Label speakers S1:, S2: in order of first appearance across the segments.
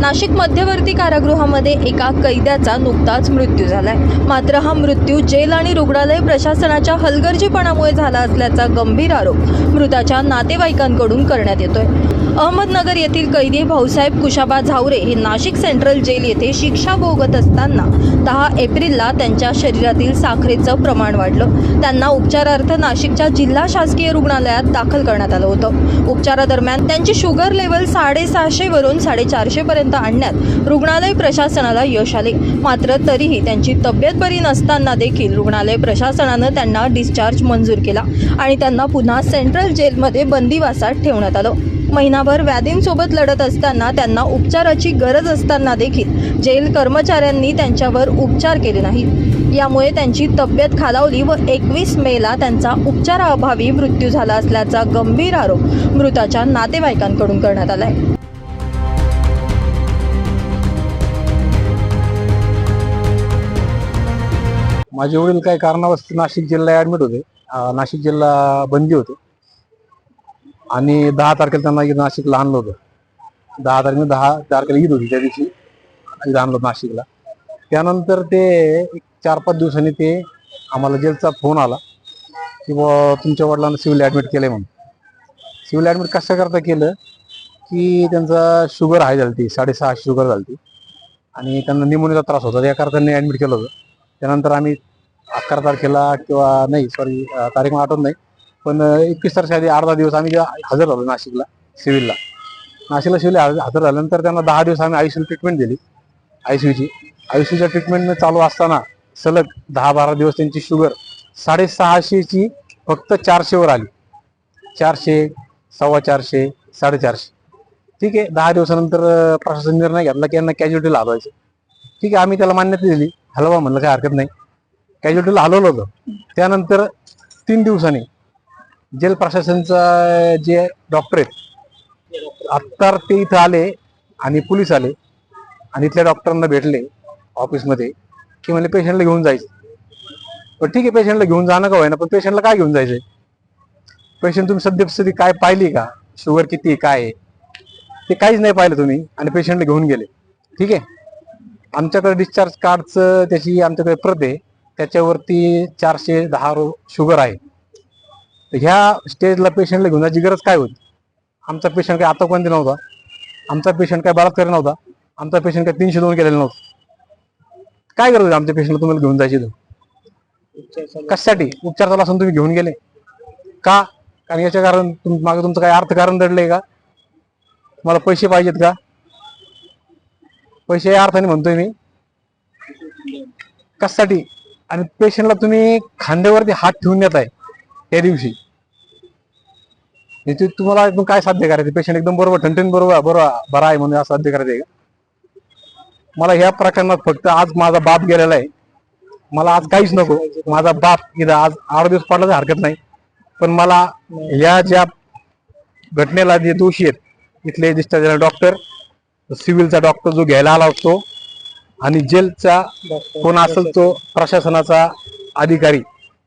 S1: नाशिक मध्यवर्ती कारागृहामध्ये एका कैद्याचा नुकताच मृत्यू झालाय. मात्र हा मृत्यू जेल आणि रुग्णालय प्रशासनाच्या हलगर्जीपणामुळे झाला असल्याचा गंभीर आरोप मृताच्या नातेवाईकांकडून करण्यात येतोय. अहमदनगर येथील कैदी भाऊसाहेब कुशाबा झावरे हे नाशिक सेंट्रल जेल येथे शिक्षा भोगत असताना दहा एप्रिलला त्यांच्या शरीरातील साखरेचं प्रमाण वाढलं. त्यांना उपचारार्थ नाशिकच्या जिल्हा शासकीय रुग्णालयात दाखल करण्यात आलं होतं. उपचारादरम्यान त्यांची शुगर लेवल साडेसहाशे वरून रुग्णालयापर्यंत आणण्यात रुग्णालय प्रशासनाला यश आले. मात्र तरीही त्यांची तब्येत बरी नसताना देखील रुग्णालय प्रशासनानं त्यांना डिस्चार्ज मंजूर केला आणि त्यांना पुन्हा सेंट्रल जेलमध्ये बंदिवासात ठेवण्यात आलं. महिनाभर व्याधींसोबत लढत असताना त्यांना उपचाराची गरज असताना देखील जेल कर्मचाऱ्यांनी त्यांच्यावर उपचार केले नाहीत. यामुळे त्यांची तब्येत खालावली व एकवीस मेला त्यांचा उपचाराअभावी मृत्यू झाला असल्याचा गंभीर आरोप मृताच्या नातेवाईकांकडून करण्यात आला आहे
S2: माझे वडील काही कारणावस्तू नाशिक जिल्हा ऍडमिट होते. नाशिक जिल्हा बंदी होते. आणि दहा तारखेला त्यांना इथं नाशिकला आणलं होतं. दहा तारखेला दहा तारखेला ईद होती त्या दिवशी. इथं आणलं नाशिकला. त्यानंतर ते एक चार पाच दिवसांनी ते आम्हाला जेलचा फोन आला की बुवा तुमच्या वडिलांना सिव्हिल केलं आहे म्हणून. सिव्हिल ॲडमिट कशा करता केलं की त्यांचा शुगर हाय झाली साडेसहाशे शुगर झाली आणि त्यांना निमोनियाचा त्रास होता. त्याकरता त्यांनी ॲडमिट केलं होतं. त्यानंतर आम्ही अकरा तारखेला किंवा नाही सॉरी तारीख मला आठवत नाही. पण एकवीस तारखे आधी अर्धा दिवस आम्ही हजर झालो नाशिकला सिव्हिलला. नाशिकला सिव्हिल हजर झाल्यानंतर त्यांना दहा दिवस आम्ही आयुष्यू ट्रीटमेंट दिली आयसीयूची आयसीयूच्या ट्रीटमेंट चालू असताना सलग दहा बारा दिवस त्यांची शुगर साडेसहाशेची फक्त चारशेवर आली. चारशे सव्वा चारशे साडेचारशे. ठीक आहे दहा दिवसानंतर प्रशासन निर्णय घेतला की यांना कॅज्युअलिटीला हलवायचं ठीक आहे आम्ही त्याला मान्यता दिली. हलवा म्हणलं काही हरकत नाही. कॅज्युअलिटीला हलवलं होतं. त्यानंतर तीन दिवसांनी जेल प्रशासनचा जे डॉक्टर आहेत आत्ता ते इथं आले आणि पोलीस आले आणि इथल्या डॉक्टरांना भेटले ऑफिसमध्ये की म्हणजे पेशंटला घेऊन जायचं. पण ठीक आहे पेशंटला घेऊन जाणं का होईना पण पेशंटला काय घेऊन जायचंय? पेशंट तुम्ही सद्यस्थिती काय पाहिली का? शुगर किती काय आहे? ते काहीच नाही पाहिलं तुम्ही आणि पेशंटला घेऊन गेले. ठीक आहे? आमच्याकडे डिस्चार्ज कार्डचं त्याची आमच्याकडे प्रत आहे. त्याच्यावरती चारशे दहा रो शुगर आहे. तर ह्या स्टेजला पेशंटला घेऊन जायची गरज काय होती? आमचा पेशंट काय आतापर्यंत नव्हता. आमचा पेशंट काय बलात्कार नव्हता. आमचा पेशंट काय तीनशे दोन केलेला नव्हता. काय गरज होती आमच्या पेशंटला तुम्हाला घेऊन जायची कशासाठी? उपचार चालू असून तुम्ही घेऊन गेले? का? कारण याच्या कारण तुम मागे तुमचं काय अर्थ कारण दडलंय का? तुम्हाला पैसे पाहिजेत का? पैसे या अर्थाने म्हणतोय मी. कशासाठी? आणि पेशंटला तुम्ही खांद्यावरती हात ठेवून देताय आहे त्या दिवशी. तुम्हाला एकदम काय साध्य करायचं? पेशंट एकदम बरोबर ठणठण बरोबर बरोबर बरा आहे म्हणून साध्य करायचं आहे का? मला ह्या प्रकरणात फक्त आज माझा बाप गेलेला आहे. मला आज काहीच नको. माझा बाप इथं आज आठ दिवस पडला तर हरकत नाही. पण मला ह्या ज्या घटनेला जे दोषी आहेत इथले डिस्चार्ज डॉक्टर सिव्हिलचा डॉक्टर जो घ्यायला आला असतो आणि जेलचा कोण असेल तो प्रशासनाचा अधिकारी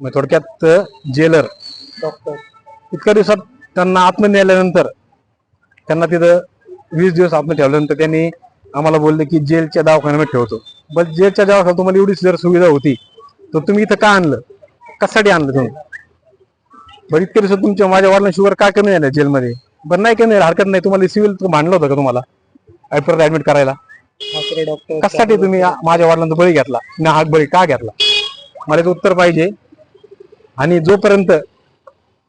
S2: थोडक्यात जेलर. इतक्या दिवसात त्यांना आत्म नेल्यानंतर त्यांना तिथं वीस दिवस आत्म ठेवल्यानंतर त्यांनी आम्हाला बोलले की जेलच्या दवाखान्यामध्ये ठेवतो. पण जेलच्या दवाखान्यात तुम्हाला एवढी जर सुविधा होती तर तुम्ही इथं का आणलं? कशासाठी आणलं तुम्ही? बरं इतक्या दिवसात तुमच्या माझ्या वडिलांना शुगर का कमी झालं जेलमध्ये? बरं नाही कमी हरकत नाही. तुम्हाला सिव्हिल भांडलं होतं का तुम्हाला? परत ऍडमिट करायला? कशासाठी तुम्ही माझ्या वडिलांचा बळी घेतला. ना हात बळी का घेतला? मला याचं उत्तर पाहिजे. आणि जोपर्यंत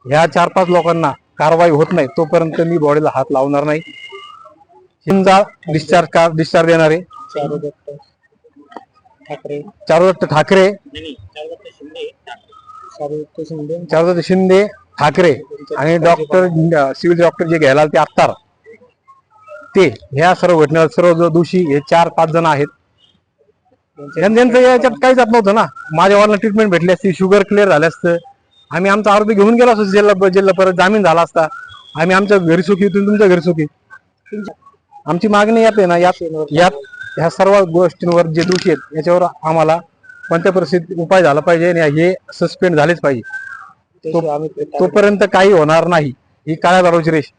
S2: ह्या चार पाच लोकांना कारवाई होत नाही तोपर्यंत मी बॉडीला हात लावणार नाही. हिंजा डिस्चार्ज कार डिस्चार्ज देणारे.
S3: ठाकरे.
S2: चारुदत्त ठाकरे.
S3: चारुदत्त शिंदे. चारुदत्त शिंदे
S2: ठाकरे. आणि डॉक्टर सिव्हिल डॉक्टर जे घ्यायला ते आत्तार ते ह्या सर्व घटनेवर सर्व दोषी हे चार पाच जण आहेत. त्यांचं याच्यात काहीच जात नव्हतं ना. माझ्या वडिलांना ट्रीटमेंट भेटली असती शुगर क्लिअर झालं असतं. आम्ही आमचा आरोग्य घेऊन गेलो असतो जिल्हा जिल्हा परत जामीन झाला असता. आम्ही आमच्या घरी सुखी तुम्ही तुमच्या घरी सुखी. आमची मागणी यात आहे ना यात यात ह्या सर्व गोष्टींवर जे दोषी आहेत याच्यावर आम्हाला कोणत्या परिस्थितीत उपाय झाला पाहिजे आणि हे सस्पेंड झालेच पाहिजे. तोपर्यंत काही होणार नाही. ही काळ्या दारूची रेष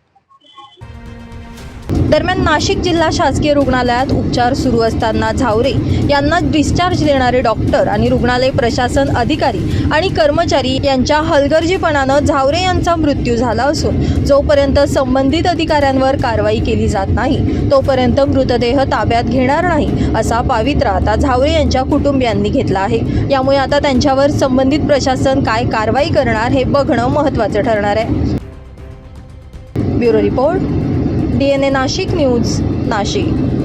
S1: दरम्यान नाशिक जिल्हा शासकीय रुग्णालयात उपचार सुरू असताना झावरे यांना डिस्चार्ज देणारे डॉक्टर आणि रुग्णालय प्रशासन अधिकारी आणि कर्मचारी यांच्या हलगर्जीपणानं झावरे यांचा मृत्यू झाला असून जोपर्यंत संबंधित अधिकाऱ्यांवर कारवाई केली जात नाही तोपर्यंत मृतदेह ताब्यात घेणार नाही असा पावित्रा आता झावरे यांच्या कुटुंबियांनी घेतला आहे. यामुळे आता त्यांच्यावर संबंधित प्रशासन काय कारवाई करणार हे बघणं महत्त्वाचं ठरणार आहे. Bureau report. D N A Nashik news Nashik.